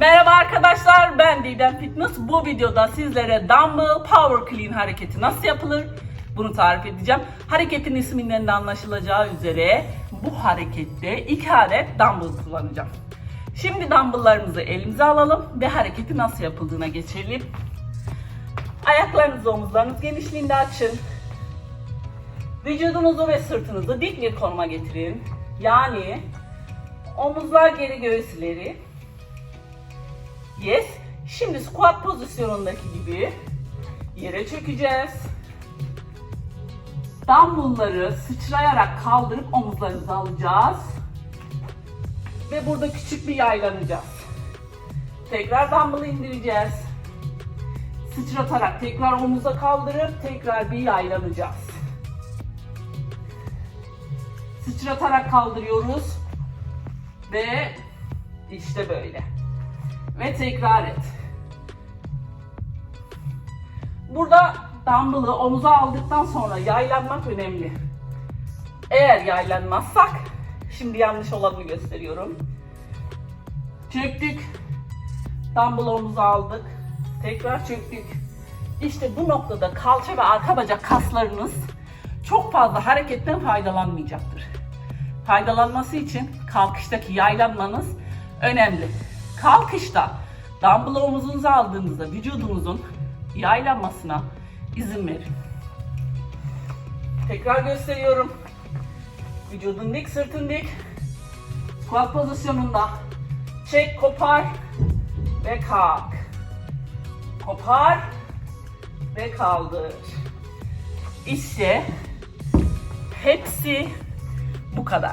Merhaba arkadaşlar ben Didem Fitness. Bu videoda sizlere Dumbbell Power Clean hareketi nasıl yapılır bunu tarif edeceğim. Hareketin isminden de anlaşılacağı üzere bu harekette iki adet dumbbell kullanacağım. Şimdi dumbbelllarımızı elimize alalım ve hareketi nasıl yapıldığına geçelim. Ayaklarınızı omuzlarınız genişliğinde açın. Vücudunuzu ve sırtınızı dik bir konuma getirin. Yani omuzlar geri göğüs ileri. Yes. Şimdi squat pozisyonundaki gibi yere çökeceğiz. Dumbbellları sıçrayarak kaldırıp omuzlarımıza alacağız. Ve burada küçük bir yaylanacağız. Tekrar dumbbell'ı indireceğiz. Sıçratarak tekrar omuza kaldırıp tekrar bir yaylanacağız. Sıçratarak kaldırıyoruz. Ve işte böyle. Ve tekrar et. Burada dumbbell'ı omuza aldıktan sonra yaylanmak önemli. Eğer yaylanmazsak, şimdi yanlış olanını gösteriyorum. Çöktük. Dumbbell'ı omuza aldık. Tekrar çöktük. İşte bu noktada kalça ve arka bacak kaslarınız çok fazla hareketten faydalanmayacaktır. Faydalanması için kalkıştaki yaylanmanız önemli. Kalkışta dumbbell'ı omuzunuza aldığınızda vücudunuzun yaylanmasına izin verin. Tekrar gösteriyorum. Vücudun dik, sırtın dik. Squat pozisyonunda. Çek, kopar ve kalk. Kopar ve kaldır. İşte hepsi bu kadar.